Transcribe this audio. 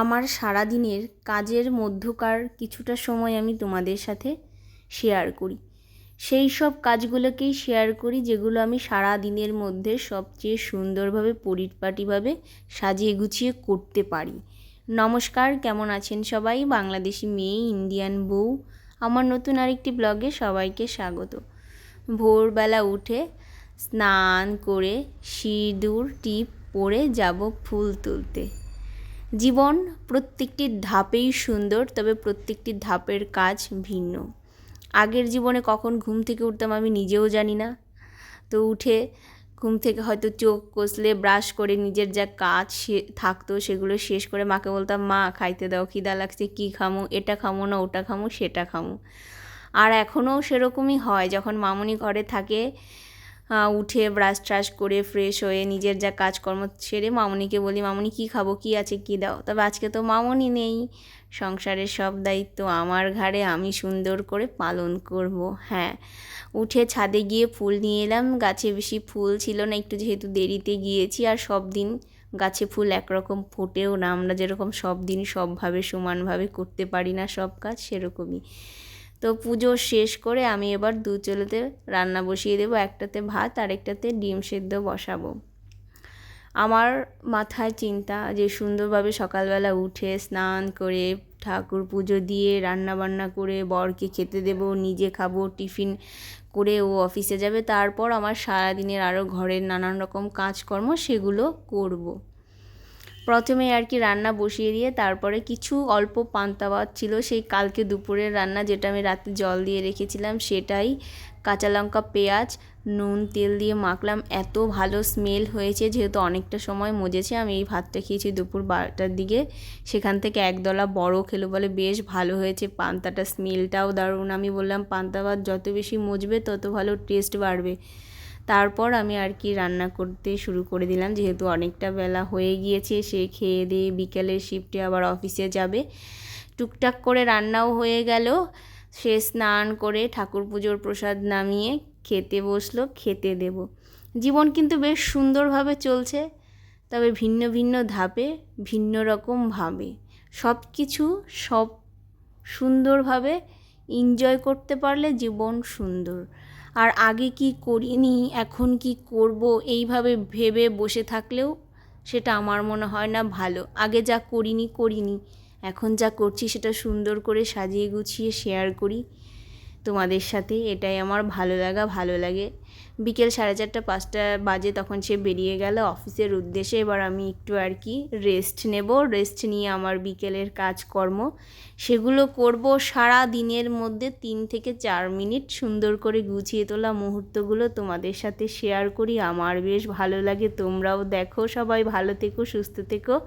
আমার সারাদিনের কাজের মধ্যকার কিছুটা সময় আমি তোমাদের সাথে শেয়ার করি। সেই সব কাজগুলোকেই শেয়ার করি, যেগুলো আমি সারা দিনের মধ্যে সবচেয়ে সুন্দরভাবে, পরিপাটিভাবে সাজিয়ে গুছিয়ে করতে পারি। নমস্কার, কেমন আছেন সবাই? বাংলাদেশি মেয়ে ইন্ডিয়ান বউ, আমার নতুন আরেকটি ব্লগে সবাইকে স্বাগত। ভোরবেলা উঠে স্নান করে সিঁদুর টিপ পরে যাব ফুল তুলতে। জীবন প্রত্যেকটি ধাপেই সুন্দর, তবে প্রত্যেকটি ধাপের কাজ ভিন্ন। আগের জীবনে কখন ঘুম থেকে উঠতাম আমি নিজেও জানি না। তো উঠে ঘুম থেকে হয়তো চোখ কষলে ব্রাশ করে নিজের যা কাজ সে থাকতো সেগুলো শেষ করে মাকে বলতাম, মা, খাইতে দাও, খিদা লাগছে, কী খামো? এটা খামো না, ওটা খামো, সেটা খামো। আর এখনও সেরকমই হয়, যখন মামুনি ঘরে থাকে উঠে ব্রাশ ট্রাশ করে ফ্রেশ হয়ে নিজের যা কাজকর্ম সেরে মামুনিকে বলি, মামুনি, কী খাব? কী আছে? কী দাও? তবে আজকে তো মামুনি নেই। সংসারের সব দায়িত্ব আমার ঘাড়ে, আমি সুন্দর করে পালন করব। হ্যাঁ উঠে ছাদে গিয়ে ফুল নিয়ে এলাম। গাছে বেশি ফুল ছিল না, একটু যেহেতু দেরিতে গিয়েছি। আর সব দিন গাছে ফুল একরকম ফোটেও না। আমরা যেরকম সব দিন সবভাবে সমানভাবে করতে পারি না সব কাজ, সেরকমই। তো পুজো শেষ করে আমি এবার দু চুলোতে রান্না বসিয়ে দেবো, একটাতে ভাত আর একটাতে ডিম সেদ্ধ বসাবো আমার মাথায় চিন্তা যে সুন্দরভাবে সকালবেলা উঠে স্নান করে, ঠাকুর পুজো দিয়ে রান্না বান্না করে, বরকে খেতে দেব, নিজে খাব, টিফিন করে ও অফিসে যাবে, তারপর আমার সারাদিনের আরও ঘরের নানান রকম কাজকর্ম সেগুলো করব। প্রথমে আর কি রান্না বসিয়ে দিয়ে তারপরে কিছু অল্প পান্তা ভাত ছিল, সেই কালকে দুপুরের রান্না যেটা আমি রাতে জল দিয়ে রেখেছিলাম সেটাই। কাঁচা লঙ্কা, পেঁয়াজ, নুন, তেল দিয়ে মাখলাম। এত ভালো স্মেল হয়েছে যেহেতু অনেকটা সময় মজেছে। আমি এই ভাতটা খেয়েছি দুপুর বারোটার দিকে। সেখান থেকে একদলা বড় খেলো বলে বেশ ভালো হয়েছে। পান্তাটা স্মেলটাও দারুণ। আমি বললাম, পান্তা ভাত যত বেশি মজবে তত ভালো টেস্ট বাড়বে। তারপর আমি আর কি রান্না করতে শুরু করে দিলাম। যেহেতু অনেকটা বেলা হয়ে গিয়েছে, সে খেয়ে দিয়ে বিকেলের শিফটে আবার অফিসে যাবে। টুকটাক করে রান্নাও হয়ে গেল। সে স্নান করে ঠাকুর পুজোর প্রসাদ নামিয়ে খেতে বসল, খেতে দেব। জীবন কিন্তু বেশ সুন্দরভাবে চলছে, তবে ভিন্ন ভিন্ন ধাপে, ভিন্ন রকমভাবে সব কিছু সব সুন্দরভাবে এনজয় করতে পারলে জীবন সুন্দর। আর আগে কি করিনি, এখন কি করব, এইভাবে ভেবে বসে থাকলেও সেটা আমার মনে হয় না ভালো। আগে যা করিনি করিনি। এখন যা করছি সেটা সুন্দর করে সাজিয়ে গুছিয়ে শেয়ার করি। তোমাদের সাথে, এটাই আমার ভালো লাগা, ভালো লাগে। বিকেল সাড়ে চারটা, পাঁচটা বাজে তখন সে বেরিয়ে গেল অফিসের উদ্দেশ্যে। এবার আমি একটু আর কি রেস্ট নেব। রেস্ট নিয়ে আমার বিকেলের কাজকর্ম। সেগুলো করব সারা দিনের মধ্যে তিন থেকে চার মিনিট। সুন্দর করে গুছিয়ে তোলা মুহূর্তগুলো তোমাদের সাথে শেয়ার করি। আমার বেশ ভালো লাগে। তোমরাও দেখো। সবাই ভালো থেকো, সুস্থ থেকো।